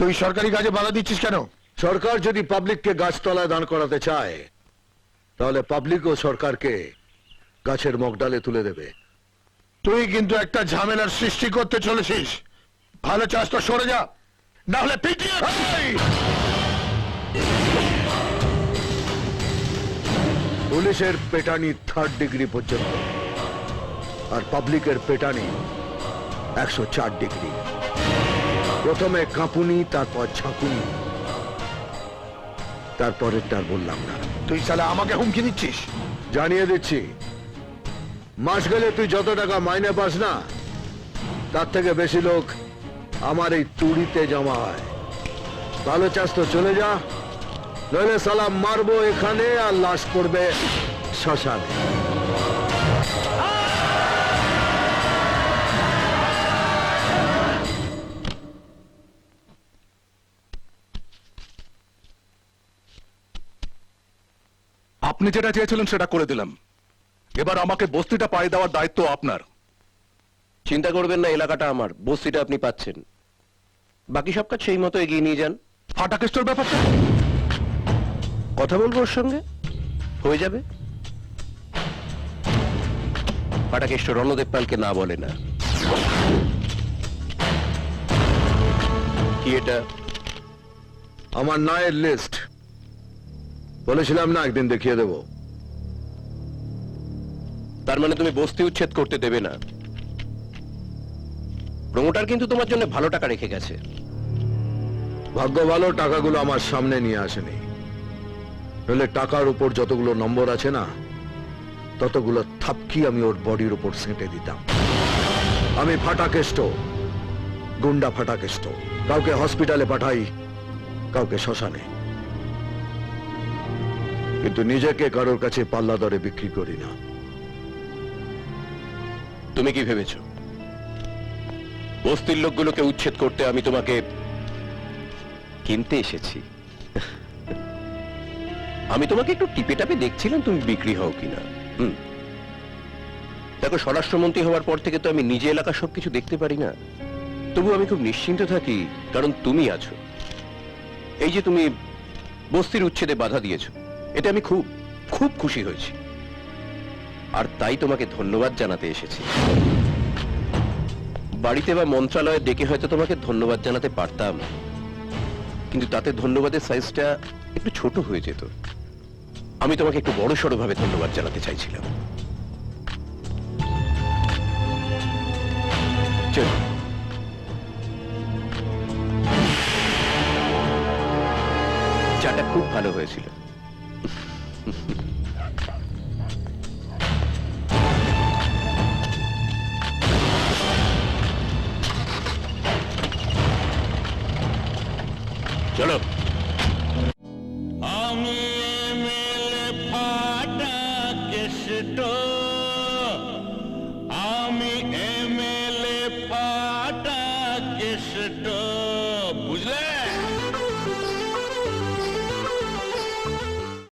তুই সরকারি কাজে বাধা দিচ্ছিস কেন? সরকার যদি পাবলিককে গাছতলায় দান করাতে চায় তাহলে পাবলিকও সরকারকে গাছের মগডালে তুলে দেবে। তুই কিন্তু একটা ঝামেলার সৃষ্টি করতে চলেছিস। ভালো চাস তো সরে যা না হলে পিটিয়ে পুলিশের পেটানি থার্ড ডিগ্রি পর্যন্ত আর পাবলিকের পেটানি একশো চার ডিগ্রি প্রথমে কাঁপুনি তারপর ঝাঁকুনি। তারপরেরটা বললাম না। তুই সালা আমাকে হুমকি দিচ্ছিস? জানিয়ে দিচ্ছি। মাস গেলে তুই যত টাকা মাইনে পাস না তার থেকে বেশি লোক আমার এই তুড়িতে জমা হয়। ভালো চাস তো চলে যা নইলে সালাম মারবো এখানে আর লাশ পড়বে শ্মশানে। আপনি যেটা চেয়েছিলেন সেটা করে দিলাম। এবার আমাকে বস্তিটা পাড়ি দেওয়ার দায়িত্ব আপনার। চিন্তা করবেন না এলাকাটা আমার। বস্তিটা আপনি পাচ্ছেন। বাকি সব কাজ সেই মতো এগিয়ে নিয়ে যান। ফাটাকেস্টোর ব্যাপারটা কথা বলব ওর সঙ্গে? হয়ে যাবে? পাটাকেষ্ট রণদেব পালকে না বলে না। কি এটা? আমার নায়ের লিস্ট বলেছিলাম না একদিন দেখিয়ে দেবো। তার মানে তুমি বস্তি উচ্ছেদ করতে দেবে না। প্রমোটার কিন্তু তোমার জন্য ভালো টাকা রেখে গেছে। ভাগ্য ভালো টাকাগুলো আমার সামনে নিয়ে আসেনি। নইলে টাকার উপর যতগুলো নম্বর আছে না ততগুলো থাপকি আমি ওর বডির উপর সেঁটে দিতাম। আমি ফাটাকেষ্ট গুন্ডা ফাটাকেষ্ট কাউকে হসপিটালে পাঠাই কাউকে শ্মশানে। কিন্তু নিজেকে কারোর কাছে পাল্লা দরে বিক্রি করি না। তুমি কি ভেবেছ? বস্তির লোকগুলোকে উচ্ছেদ করতে আমি তোমাকে কিনতে এসেছি। আমি তোমাকে একটু টিপে টাপে দেখছিলাম তুমি বিক্রি হও কিনা। দেখো, স্বরাষ্ট্রমন্ত্রী হওয়ার পর থেকে তো আমি নিজে এলাকা সবকিছু দেখতে পারি না। তবু আমি খুব নিশ্চিন্ত থাকি, কারণ তুমি আছো। এই যে তুমি বস্তির উচ্ছেদে বাধা দিয়েছ। এতে আমি খুব খুব খুশি হয়েছি। আর তাই তোমাকে ধন্যবাদ জানাতে এসেছি। বাড়িতে বা মন্ত্রালয়ে ডেকে হয়তো তোমাকে ধন্যবাদ জানাতে পারতাম। কিন্তু তাতে ধন্যবাদের সাইজটা একটু ছোট হয়ে যেত। আমি তোমাকে একটু বড় ভাবে ধন্যবাদ জানাতে চাইছিলাম। চাটা খুব ভালো হয়েছিল। চলো। আমি মেলে ফাটা কেষ্ট। আমি এমএলএ ফাটা কেষ্ট। বুঝলে?